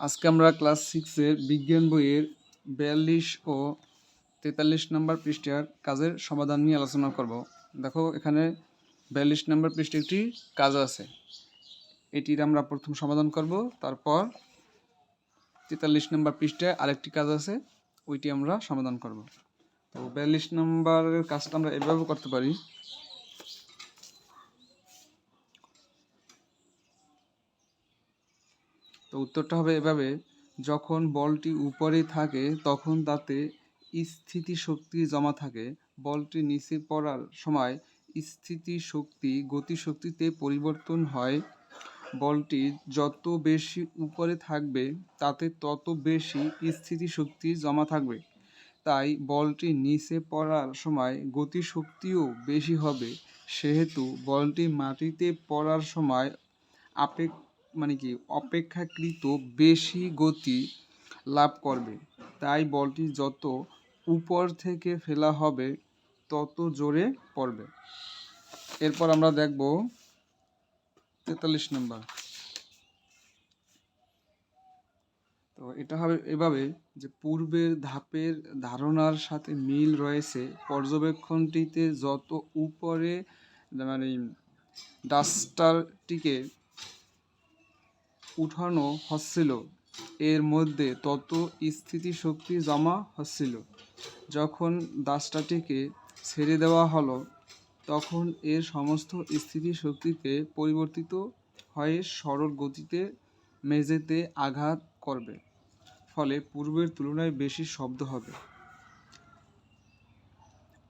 আজকে আমরা ক্লাস সিক্সের বিজ্ঞান বইয়ের বিয়াল্লিশ ও তেতাল্লিশ নম্বর পৃষ্ঠার কাজের সমাধান নিয়ে আলোচনা করব। দেখো, এখানে বিয়াল্লিশ নম্বর পৃষ্ঠে একটি কাজ আছে। এটির আমরা প্রথম সমাধান করব, তারপর তেতাল্লিশ নম্বর পৃষ্ঠায় আরেকটি কাজ আছে, ওইটি আমরা সমাধান করব। তো বিয়াল্লিশ নম্বরের কাজটা আমরা এভাবে করতে পারি তো উত্তরটা হবে এভাবে, যখন বলটি উপরে থাকে, তখন তাতে স্থিতি শক্তি জমা থাকে। বলটি নিচে পড়ার সময় স্থিতি শক্তি গতিশক্তিতে পরিবর্তন হয়। বলটি যত বেশি উপরে থাকবে, তাতে তত বেশি স্থিতি শক্তি জমা থাকবে। তাই বলটি নিচে পড়ার সময় গতিশক্তিও বেশি হবে। সেহেতু বলটি মাটিতে পড়ার সময় আপেক মানে কি, অপেক্ষাকৃত বেশি গতি লাভ করবে। তাই বলটি যত উপর থেকে ফেলা হবে, তত জোরে পড়বে। এরপর আমরা দেখব তেতাল্লিশ নম্বর। তো এটা হবে এভাবে যে পূর্বের ধাপের ধারণার সাথে মিল রয়েছে, পর্যবেক্ষণটিতে যত উপরে মানে ডাস্টারটিকে উঠানো হচ্ছিল। এর মধ্যে তত স্থিতিশক্তি জমা হচ্ছিল। যখন দাসটাটিকে ছেড়ে দেওয়া হলো, তখন এর সমস্ত স্থিতিশক্তিতে পরিবর্তিত হয়ে সরল গতিতে মেঝেতে আঘাত করবে। ফলে পূর্বের তুলনায় বেশি শব্দ হবে।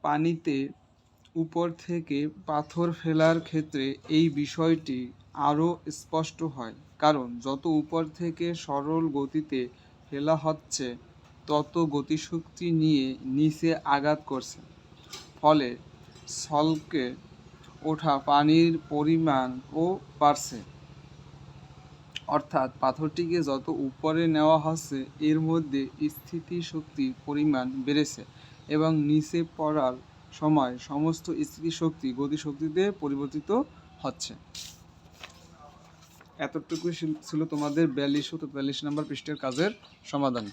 পানিতে উপর থেকে পাথর ফেলার ক্ষেত্রে এই বিষয়টি আরও স্পষ্ট হয়, কারণ যত উপর থেকে সরল গতিতে ফেলা হচ্ছে, তত গতিশক্তি নিয়ে নিচে আঘাত করছে। ফলে সলকে ওঠা পানির পরিমাণও বাড়ছে। অর্থাৎ পাথরটিকে যত উপরে নেওয়া হচ্ছে, এর মধ্যে স্থিতিশক্তির পরিমাণ বেড়েছে এবং নিচে পড়ার সময় সমস্ত স্থিতিশক্তি গতিশক্তিতে পরিবর্তিত হচ্ছে। এতটুকুই ছিল তোমাদের বিয়াল্লিশ ও তেতাল্লিশ নম্বর পৃষ্ঠের কাজের সমাধান।